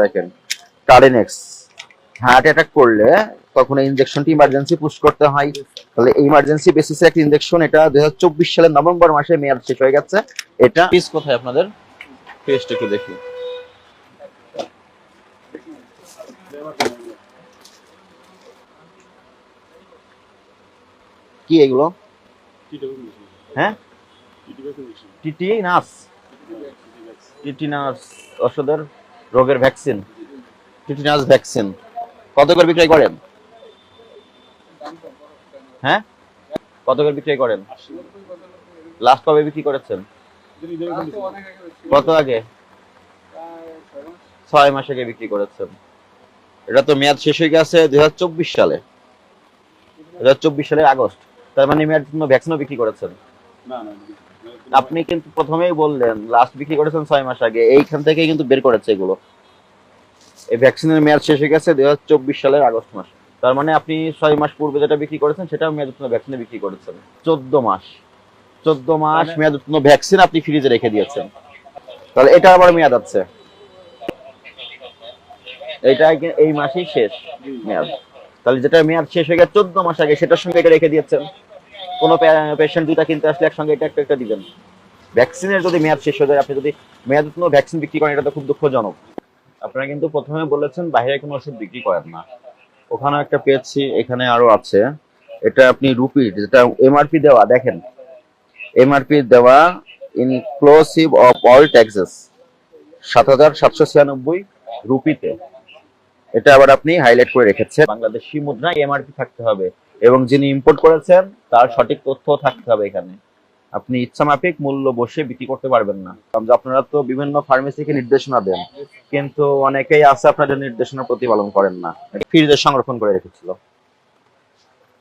দেখেন। কারেনেক্স heart attack করলে তখন ইনজেকশনটি ইমার্জেন্সি পুশ করতে হয়। তাহলে ইমার্জেন্সি বেসিসে একটা ইনজেকশন এটা দুই সালের নভেম্বর মাসে মেয়াদ শেষ হয়ে গেছে। এটা পিস কোথায় আপনাদের? পেস্ট একটু দেখি। কি এগুলো? হ্যাঁ? টিটি নাস টিটিনাস ওষুধের রোগের ভ্যাকসিন, টিটিনাস ভ্যাকসিন। কত করে বিক্রয় করেন? হ্যাঁ? কত করে বিক্রয় করেন? লাস্ট কবে বিক্রি করেছেন? কত আগে? ছয় মাস আগে বিক্রি করেছেন। এটা তো মেয়াদ শেষ হয়ে গেছে দুই হাজার চব্বিশ সালে। দুই হাজার চব্বিশ সালের আগস্ট। তার মানে মেয়াদ ভ্যাকসিনও বিক্রি করেছেন। আপনি কিন্তু প্রথমেই বললেন লাস্ট বিক্রি করেছেন ছয় মাস আগে এইখান থেকে কিন্তু বের করেছে এগুলো। এই ভ্যাকসিনের মেয়াদ শেষ হয়ে গেছে দুই সালের আগস্ট মাস। তার মানে আপনি ছয় মাস পূর্বে যেটা বিক্রি করেছেন সেটা মেয়াদ উত্তীর্ণ ভ্যাকসিনে বিক্রি করেছেন। চোদ্দ মাস। চোদ্দ মাস মেয়াদ উত্তীর্ণ ভ্যাকসিন আপনি ফ্রিজে রেখে দিয়েছেন। তাহলে এটা আবার মেয়াদ আছে। এটা এই মাসেই শেষ মেয়াদ। তাহলে যেটা মেয়াদ শেষ হয়ে গেছে চোদ্দ মাস আগে সেটার সঙ্গে এটা রেখে দিয়েছেন। কোনো পেশেন্ট দুইটা কিনতে আসলে একসঙ্গে এটা একটা একটা দিবেন। ভ্যাকসিনের যদি মেয়াদ শেষ হয়ে যায়, আপনি যদি মেয়াদ উত্তীর্ণ ভ্যাকসিন বিক্রি করেন, এটা তো খুব দুঃখজনক। আপনারা কিন্তু প্রথমে বলেছেন বাইরে কোনো ওষুধ বিক্রি করেন না। ওখানে একটা পেয়েছি, এখানে আরও আছে। এটা আপনি রুপি, যেটা এমআরপি দেওয়া, দেখেন। এমআরপি দেওয়া ইনক্লুসিভ অফ অল ট্যাক্সেস সাত হাজার সাতশো ছিয়ানব্বই রুপিতে। এটা আবার আপনি হাইলাইট করে রেখেছেন। বাংলাদেশি মুদ্রায় এমআরপি থাকতে হবে এবং যিনি ইম্পোর্ট করেছেন, তার সঠিক তথ্য থাকতে হবে এখানে। আপনি ইচ্ছা মাফিক মূল্য বসে বিক্রি করতে পারবেন না। আপনারা তো বিভিন্ন ফার্মেসিকে নির্দেশনা দেন, কিন্তু অনেকেই আছে আপনাদের নির্দেশনা প্রতিপালন করেন না। ফ্রিজে সংরক্ষণ করে রেখেছিল।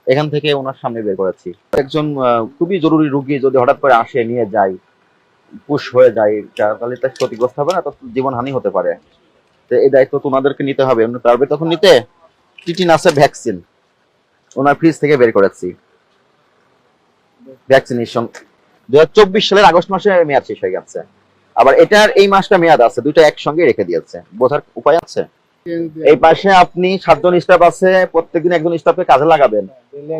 এখান থেকে ওনার সামনে বের করেছি। একজন খুবই জরুরি রুগী যদি হঠাৎ করে আসে, নিয়ে যায়, পুশ হয়ে যায়, তা- তাহলে তার ক্ষতিগ্রস্ত হবে না, তার জীবন হানি হতে পারে। তো এই দায়িত্ব তো ওনাদেরকে নিতে হবে। পারবে তখন নিতে? টিটিনাসের ভ্যাকসিন ওনার ফ্রিজ থেকে বের করেছি। ভ্যাকসিনেশন দু হাজার চব্বিশ সালের আগস্ট মাসে মেয়াদ শেষ হয়ে গেছে। আবার এটার এই মাসটা মেয়াদ আছে, দুইটা একসঙ্গে রেখে দিয়েছে। বোঝার উপায় আছে? এই পাশে আপনি সাতজন স্টাফ আছে, প্রত্যেকদিন একজন স্টাফকে কাজে লাগাবেন।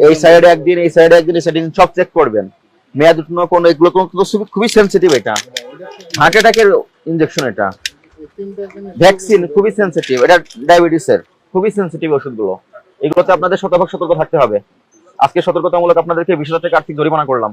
এই সাইডে একদিন, এই সাইডে একদিন এই সব চেক করবেন। মেয়াদ উত্তীর্ণ কোন, এগুলো কোন, খুবই- সেন্সিটিভ এটা। হার্ট অ্যাটাকের ইনজেকশন এটা। ভ্যাকসিন খুবই সেন্সিটিভ এটা ডায়াবেটিসের খুবই সেন্সিটিভ ওষুধগুলো। এগুলোতে আপনাদের শতভাগ সতর্ক থাকতে হবে। আজকে সতর্কতামূলক আপনাদেরকে বিশ হাজার টাকা আর্থিক জরিমানা করলাম।